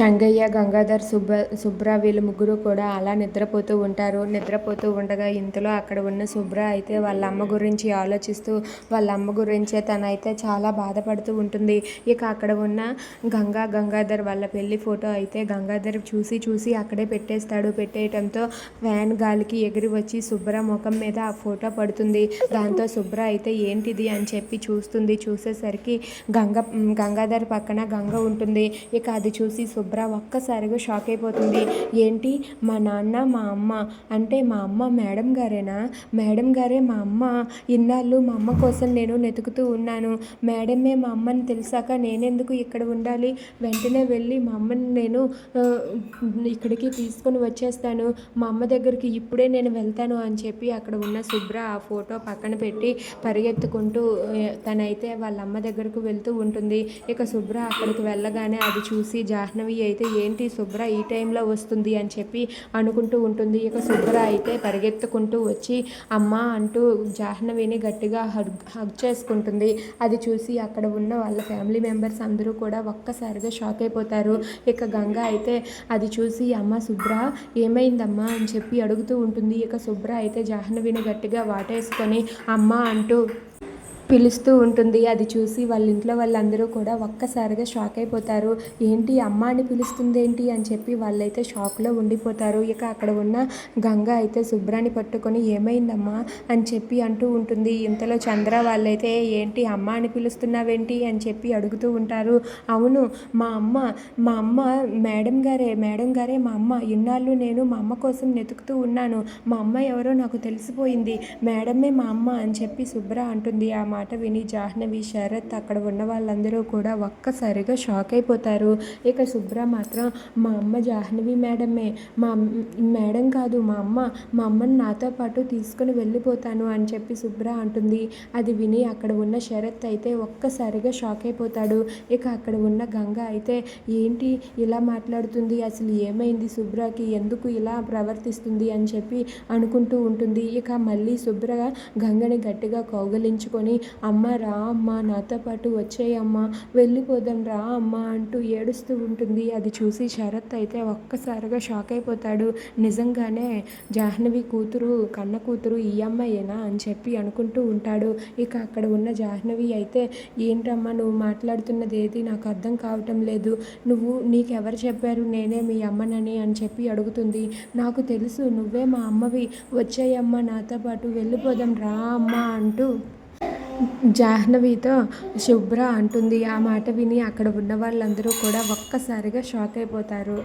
చెంగయ్య గంగాధర్ సుబ్బ శుభ్ర వీళ్ళు ముగ్గురు కూడా అలా నిద్రపోతూ ఉంటారు. నిద్రపోతూ ఉండగా ఇంతలో అక్కడ ఉన్న శుభ్ర అయితే వాళ్ళ అమ్మ గురించి ఆలోచిస్తూ వాళ్ళ అమ్మ గురించే తనైతే చాలా బాధపడుతూ ఉంటుంది. ఇక అక్కడ ఉన్న గంగా గంగాధర్ వాళ్ళ పెళ్ళి ఫోటో అయితే గంగాధర్ చూసి చూసి అక్కడే పెట్టేస్తాడు. పెట్టేయటంతో వ్యాన్ గాలికి ఎగిరి వచ్చి శుభ్ర ముఖం మీద ఆ ఫోటో పడుతుంది. దాంతో శుభ్ర అయితే ఏంటిది అని చెప్పి చూస్తుంది. చూసేసరికి గంగ గంగాధర్ పక్కన గంగ ఉంటుంది. ఇక అది చూసి శుభ్ర శుభ్ర ఒక్కసారిగా షాక్ అయిపోతుంది. ఏంటి? మా నాన్న మా అమ్మ. అంటే మా అమ్మ మేడం గారేనా? మేడం గారే మా అమ్మ. ఇన్నాళ్ళు మా అమ్మ కోసం నేను వెతుకుతూ ఉన్నాను. మేడమే మా అమ్మని తెలిసాక నేనెందుకు ఇక్కడ ఉండాలి? వెంటనే వెళ్ళి మా అమ్మని నేను ఇక్కడికి తీసుకొని వచ్చేస్తాను. మా అమ్మ దగ్గరికి ఇప్పుడే నేను వెళ్తాను అని చెప్పి అక్కడ ఉన్న శుభ్ర ఆ ఫోటో పక్కన పెట్టి పరిగెత్తుకుంటూ తనైతే వాళ్ళ అమ్మ దగ్గరకు వెళ్తూ ఉంటుంది. ఇక శుభ్ర అక్కడికి వెళ్ళగానే అది చూసి జాహ్నవి అయితే ఏంటి శుభ్ర? ఈ టైంలో వస్తుంది అని చెప్పి అనుకుంటూ ఉంటుంది. ఇక శుభ్ర అయితే పరిగెత్తుకుంటూ వచ్చి అమ్మ అంటూ జాహ్నవిని గట్టిగా హగ్ హగ్ చేసుకుంటుంది. అది చూసి అక్కడ ఉన్న వాళ్ళ ఫ్యామిలీ మెంబర్స్ అందరూ కూడా ఒక్కసారిగా షాక్ అయిపోతారు. ఇక గంగ అయితే అది చూసి అమ్మ శుభ్ర ఏమైందమ్మా? అని చెప్పి అడుగుతూ ఉంటుంది. ఇక శుభ్ర అయితే జాహ్నవిని గట్టిగా వాటేసుకొని అమ్మ అంటూ పిలుస్తూ ఉంటుంది. అది చూసి వాళ్ళ ఇంట్లో వాళ్ళందరూ కూడా ఒక్కసారిగా షాక్ అయిపోతారు. ఏంటి అమ్మ అని పిలుస్తుంది ఏంటి అని చెప్పి వాళ్ళైతే షాక్లో ఉండిపోతారు. ఇక అక్కడ ఉన్న గంగ అయితే శుభ్రాన్ని పట్టుకొని ఏమైందమ్మా? అని చెప్పి అంటూ ఉంటుంది. ఇంతలో చంద్ర వాళ్ళైతే ఏంటి అమ్మ అని పిలుస్తున్నావేంటి? అని చెప్పి అడుగుతూ ఉంటారు. అవును మా అమ్మ మా అమ్మ మేడం గారే మేడం గారే మా అమ్మ ఇన్నాళ్ళు నేను మా అమ్మ కోసం వెతుకుతూ ఉన్నాను. మా అమ్మ ఎవరో నాకు తెలిసిపోయింది. మేడమే మా అమ్మ అని చెప్పి శుభ్ర అంటుంది. ఆ మాట విని జాహ్నవి శరత్ అక్కడ ఉన్న వాళ్ళందరూ కూడా ఒక్కసారిగా షాక్ అయిపోతారు. ఇక శుభ్ర మాత్రం మా అమ్మ జాహ్నవి మేడమే మా అమ్- మేడం కాదు మా అమ్మ మా అమ్మని నాతో పాటు తీసుకుని వెళ్ళిపోతాను అని చెప్పి శుభ్ర అంటుంది. అది విని అక్కడ ఉన్న శరత్ అయితే ఒక్కసారిగా షాక్ అయిపోతాడు. ఇక అక్కడ ఉన్న గంగ అయితే ఏంటి ఇలా మాట్లాడుతుంది? అసలు ఏమైంది శుభ్రకి ఎందుకు ఇలా ప్రవర్తిస్తుంది? అని చెప్పి అనుకుంటూ ఉంటుంది. ఇక మళ్ళీ శుభ్ర గంగని గట్టిగా కౌగలించుకొని అమ్మ రా అమ్మ నాతో పాటు వచ్చేయమ్మ వెళ్ళిపోదాం రా అమ్మ అంటూ ఏడుస్తూ ఉంటుంది. అది చూసి శరత్ అయితే ఒక్కసారిగా షాక్ అయిపోతాడు. నిజంగానే జాహ్నవి కూతురు కన్న కూతురు ఈ అమ్మాయేనా అని చెప్పి అనుకుంటూ ఉంటాడు. ఇక అక్కడ ఉన్న జాహ్నవి అయితే ఏంటమ్మా నువ్వు మాట్లాడుతున్నది ఏది? నాకు అర్థం కావటం లేదు. నువ్వు నీకెవరు చెప్పారు? నేనే మీ అమ్మనని అని చెప్పి అడుగుతుంది. నాకు తెలుసు నువ్వే మా అమ్మవి. వచ్చాయమ్మ నాతో పాటు వెళ్ళిపోదాం రా అమ్మ అంటూ జాహ్నవితో శుభ్ర అంటుంది. ఆ మాట విని అక్కడ ఉన్న వాళ్ళందరూ కూడా ఒక్కసారిగా షాక్ అయిపోతారు.